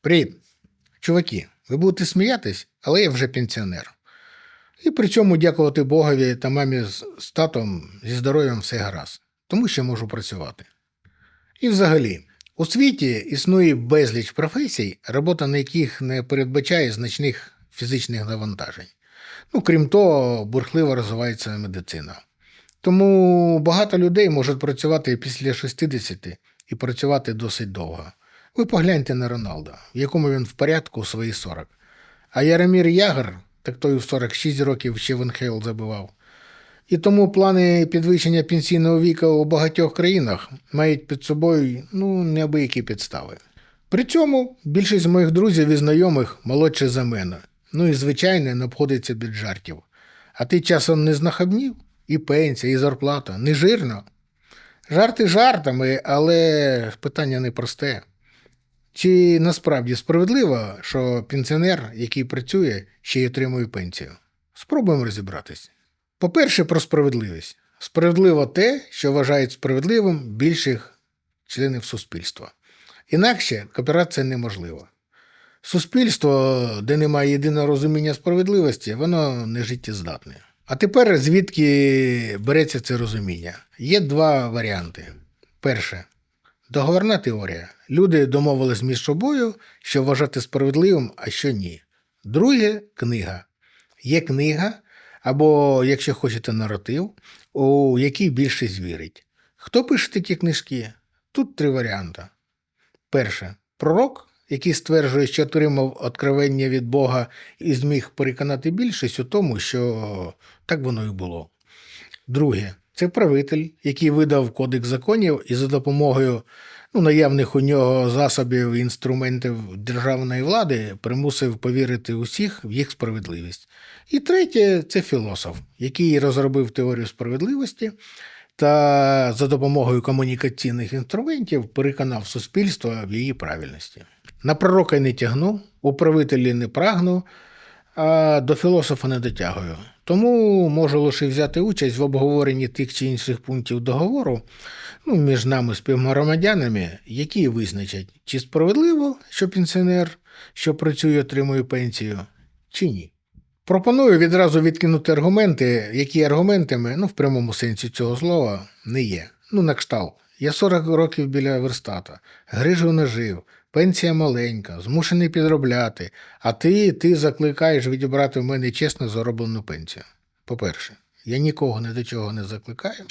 Привіт, чуваки, ви будете сміятись, але я вже пенсіонер. І при цьому дякувати Богові та мамі з, татом зі здоров'ям все гаразд, тому що можу працювати. І взагалі, у світі існує безліч професій, робота на яких не передбачає значних фізичних навантажень. Ну, крім того, бурхливо розвивається медицина. Тому багато людей можуть працювати після 60 і працювати досить довго. Ви погляньте на Роналда, в якому він в порядку у свої 40. А Яромір Ягор, так той в 46 років ще в НХЛ забивав. І тому плани підвищення пенсійного віку у багатьох країнах мають під собою ну, неабиякі підстави. При цьому більшість моїх друзів і знайомих молодше за мене. Ну і звичайно, не обходиться без жартів. А ти часом не знахабнів? І пенсія, і зарплата. Не жирно. Жарти жартами, але питання непросте. Чи насправді справедливо, що пенсіонер, який працює, ще й отримує пенсію? Спробуємо розібратись. По-перше, про справедливість. Справедливо те, що вважають справедливим більших членів суспільства. Інакше кооперація неможлива. Суспільство, де немає єдиного розуміння справедливості, воно не життєздатне. А тепер звідки береться це розуміння? Є два варіанти. Перше договорна теорія. Люди домовились між собою, що вважати справедливим, а що ні. Друге книга. Є книга, або, якщо хочете, наратив, у який більшість вірить. Хто пише такі книжки? Тут три варіанти. Перше пророк, який стверджує, що отримав откровення від Бога і зміг переконати більшість у тому, що так воно і було. Друге це правитель, який видав кодекс законів і за допомогою ну, наявних у нього засобів інструментів державної влади примусив повірити усіх в їх справедливість. І третє це філософ, який розробив теорію справедливості та за допомогою комунікаційних інструментів переконав суспільство в її правильності. На пророка не тягну, у правителі не прагну, а до філософа не дотягую. Тому можу лише взяти участь в обговоренні тих чи інших пунктів договору ну, між нами співгромадянами, які визначать, чи справедливо, що пенсіонер, що працює, отримує пенсію, чи ні. Пропоную відразу відкинути аргументи, які аргументами, ну, в прямому сенсі цього слова, не є. Ну, на кшталт. Я 40 років біля верстата, грижу не жив, пенсія маленька, змушений підробляти, а ти, ти закликаєш відібрати в мене чесно зароблену пенсію. По-перше, я нікого ні до чого не закликаю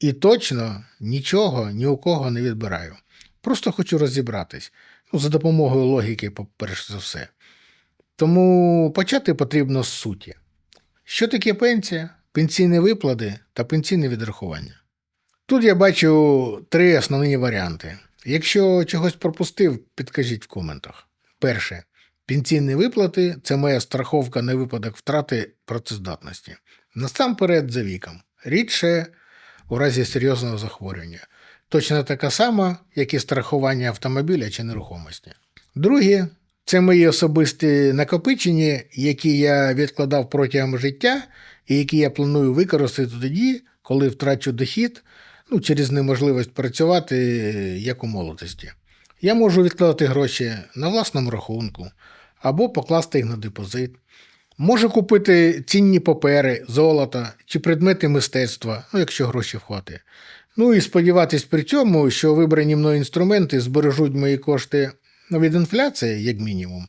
і точно нічого ні у кого не відбираю. Просто хочу розібратись ну, за допомогою логіки, перш за все. Тому почати потрібно з суті. Що таке пенсія, пенсійні виплати та пенсійне відрахування? Тут я бачу три основні варіанти. Якщо чогось пропустив, підкажіть в коментах. Перше. Пенсійні виплати це моя страховка на випадок втрати працездатності. Насамперед за віком. Рідше у разі серйозного захворювання. Точно така сама, як і страхування автомобіля чи нерухомості. Друге це мої особисті накопичення, які я відкладав протягом життя, і які я планую використати тоді, коли втрачу дохід ну, через неможливість працювати як у молодості. Я можу відкладати гроші на власному рахунку або покласти їх на депозит. Можу купити цінні папери, золото чи предмети мистецтва, ну, якщо гроші вхватить. Ну і сподіватись при цьому, що вибрані мною інструменти збережуть мої кошти від інфляції, як мінімум,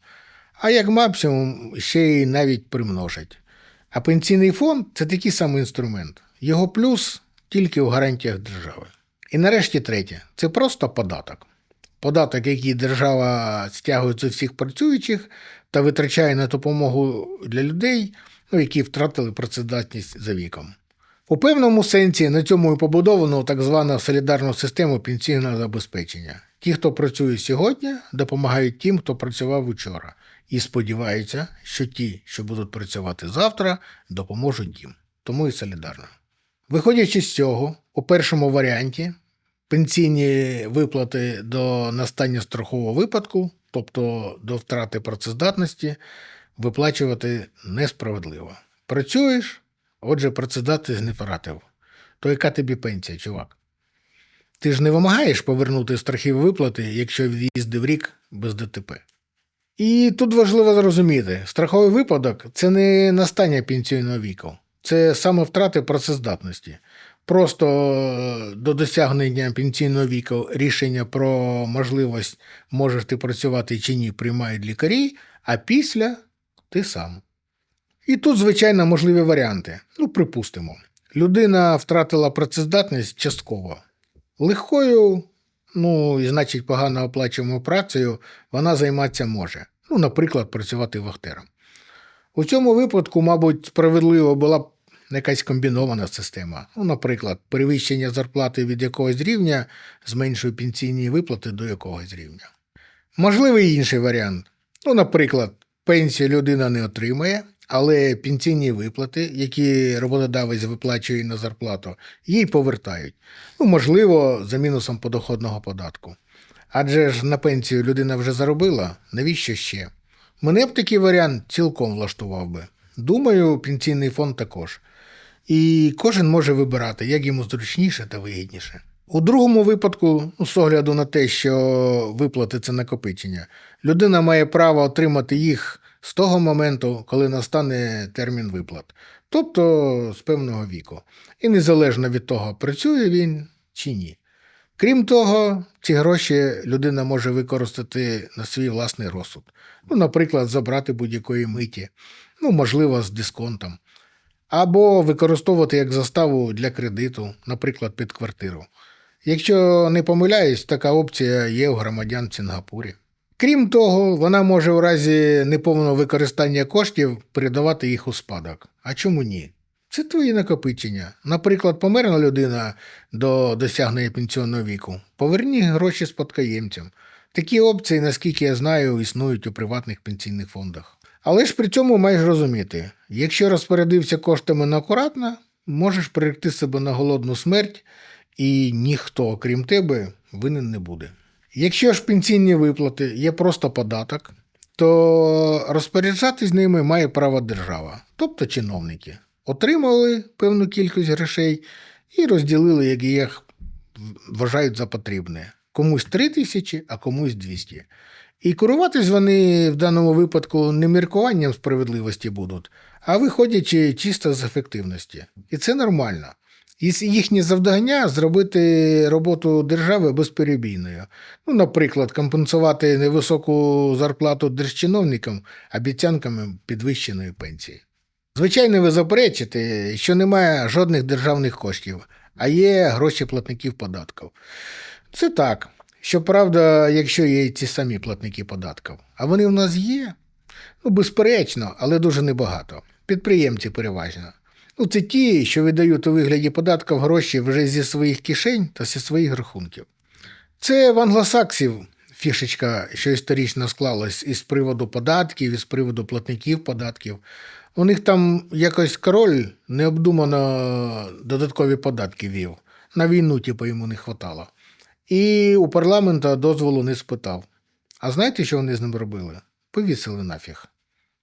а як максимум ще й навіть примножать. А пенсійний фонд це такий самий інструмент. Його плюс тільки у гарантіях держави. І нарешті третє це просто податок. Податок, який держава стягує з усіх працюючих та витрачає на допомогу для людей, ну, які втратили працездатність за віком. У певному сенсі на цьому і побудовано так звану солідарну систему пенсійного забезпечення. Ті, хто працює сьогодні, допомагають тим, хто працював учора, і сподіваються, що ті, що будуть працювати завтра, допоможуть їм. Тому і солідарно. Виходячи з цього, у першому варіанті пенсійні виплати до настання страхового випадку, тобто до втрати працездатності, виплачувати несправедливо. Працюєш, отже, працездатність не втратив. То яка тобі пенсія, чувак? Ти ж не вимагаєш повернути страхові виплати, якщо в'їздив рік без ДТП. І тут важливо зрозуміти, страховий випадок це не настання пенсійного віку, це саме втрати працездатності. Просто е, до досягнення пенсійного віку рішення про можливість можеш ти працювати чи ні приймають лікарі, а після ти сам. І тут, звичайно, можливі варіанти. Ну, припустимо, людина втратила працездатність частково. Легкою, ну і значить погано оплачуваною працею вона займатися може. Ну, наприклад, працювати вахтером. У цьому випадку, мабуть, справедливо була б якась комбінована система. Ну, наприклад, перевищення зарплати від якогось рівня зменшує пенсійні виплати до якогось рівня. Можливий інший варіант. Ну, наприклад, пенсію людина не отримає, але пенсійні виплати, які роботодавець виплачує на зарплату, їй повертають. Ну, можливо, за мінусом подоходного податку. Адже ж на пенсію людина вже заробила, навіщо ще? Мене б такий варіант цілком влаштував би. Думаю, пенсійний фонд також. І кожен може вибирати, як йому зручніше та вигідніше. У другому випадку, ну, з огляду на те, що виплати це накопичення, людина має право отримати їх з того моменту, коли настане термін виплат, тобто з певного віку. І незалежно від того, працює він чи ні. Крім того, ці гроші людина може використати на свій власний розсуд. Ну, наприклад, забрати будь-якої миті, ну, можливо, з дисконтом, або використовувати як заставу для кредиту, наприклад, під квартиру. Якщо не помиляюсь, така опція є у громадян в Сінгапурі. Крім того, вона може у разі неповного використання коштів передавати їх у спадок. А чому ні? Це твої накопичення. Наприклад, померла людина до досягнення пенсіонного віку. Поверні гроші спадкоємцям. Такі опції, наскільки я знаю, існують у приватних пенсійних фондах. Але ж при цьому маєш розуміти, якщо розпорядився коштами неакуратно, можеш приректи себе на голодну смерть, і ніхто, окрім тебе, винен не буде. Якщо ж пенсійні виплати є просто податок, то розпоряджатись ними має право держава, тобто чиновники. Отримали певну кількість грошей і розділили, як їх вважають за потрібне. Комусь 3 тисячі, а комусь 200. І керуватись вони в даному випадку не міркуванням справедливості будуть, а виходячи чисто з ефективності. І це нормально. І їхнє завдання зробити роботу держави безперебійною. Ну, наприклад, компенсувати невисоку зарплату держчиновникам обіцянками підвищеної пенсії. Звичайно, ви заперечите, що немає жодних державних коштів, а є гроші платників податків. Це так. Щоправда, якщо є ці самі платники податків, а вони в нас є, ну, безперечно, але дуже небагато. Підприємці переважно. Ну, це ті, що видають у вигляді податків гроші вже зі своїх кишень та зі своїх рахунків. Це в англосаксів фішечка, що історично склалась із приводу податків, із приводу платників податків. У них там якось король необдумано додаткові податки вів. На війну, типу, йому не хватало. І у парламента дозволу не спитав. А знаєте, що вони з ним робили? Повісили нафіг.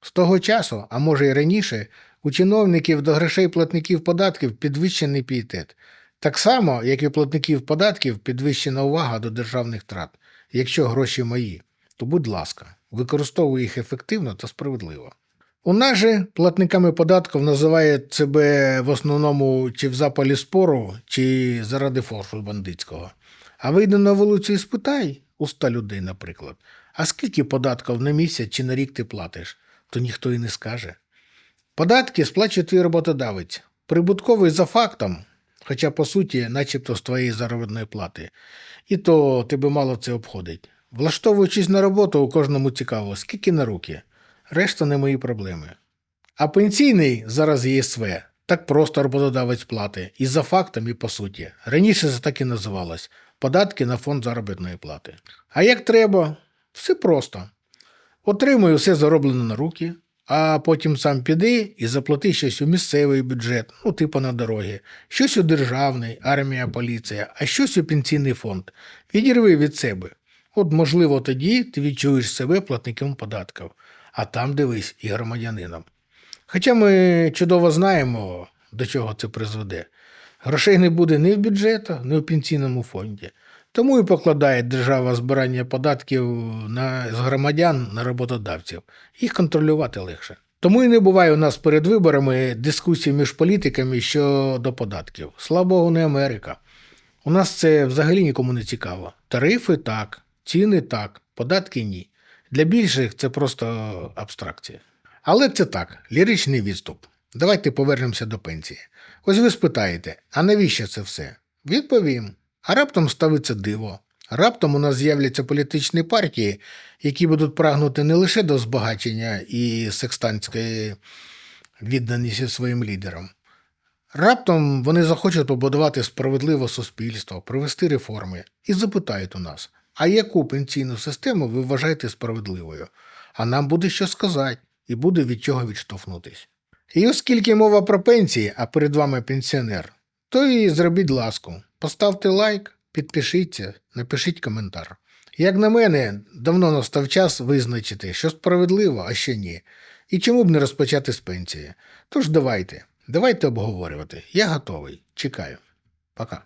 З того часу, а може й раніше, у чиновників до грошей платників податків підвищений пієтет. Так само, як і платників податків, підвищена увага до державних трат. Якщо гроші мої, то будь ласка, використовуй їх ефективно та справедливо. У нас же платниками податків називають себе в основному чи в запалі спору, чи заради форшу бандитського. А вийди на вулицю і спитай, у ста людей, наприклад, а скільки податків на місяць чи на рік ти платиш, то ніхто і не скаже. Податки сплачує твій роботодавець, прибутковий за фактом, хоча, по суті, начебто з твоєї заробітної плати. І то тебе мало це обходить. Влаштовуючись на роботу, у кожному цікаво, скільки на руки. Решта не мої проблеми. А пенсійний зараз ЄСВ так просто роботодавець плати. І за фактом, і по суті. Раніше це так і називалось податки на фонд заробітної плати. А як треба, все просто. Отримуй все зароблено на руки, а потім сам піди і заплати щось у місцевий бюджет, ну, типу на дороги, щось у державний, армія, поліція, а щось у пенсійний фонд. Відірви від себе. От, можливо, тоді ти відчуєш себе платником податків, а там дивись і громадянином. Хоча ми чудово знаємо, до чого це призведе. Грошей не буде ні в бюджетах, ні в пенсійному фонді. Тому і покладає держава збирання податків на, з громадян на роботодавців. Їх контролювати легше. Тому і не буває у нас перед виборами дискусій між політиками щодо податків. Слава Богу, не Америка. У нас це взагалі нікому не цікаво. Тарифи так, ціни так, податки ні. Для більших це просто абстракція. Але це так, ліричний відступ. Давайте повернемося до пенсії. Ось ви спитаєте, а навіщо це все? Відповім. А раптом ставиться диво. Раптом у нас з'являться політичні партії, які будуть прагнути не лише до збагачення і секстантської відданості своїм лідерам. Раптом вони захочуть побудувати справедливе суспільство, провести реформи і запитають у нас, а яку пенсійну систему ви вважаєте справедливою? А нам буде що сказати і буде від чого відштовхнутись. І оскільки мова про пенсії, а перед вами пенсіонер, то і зробіть ласку. Поставте лайк, підпишіться, напишіть коментар. Як на мене, давно настав час визначити, що справедливо, а що ні. І чому б не розпочати з пенсії. Тож давайте, давайте обговорювати. Я готовий. Чекаю. Пока.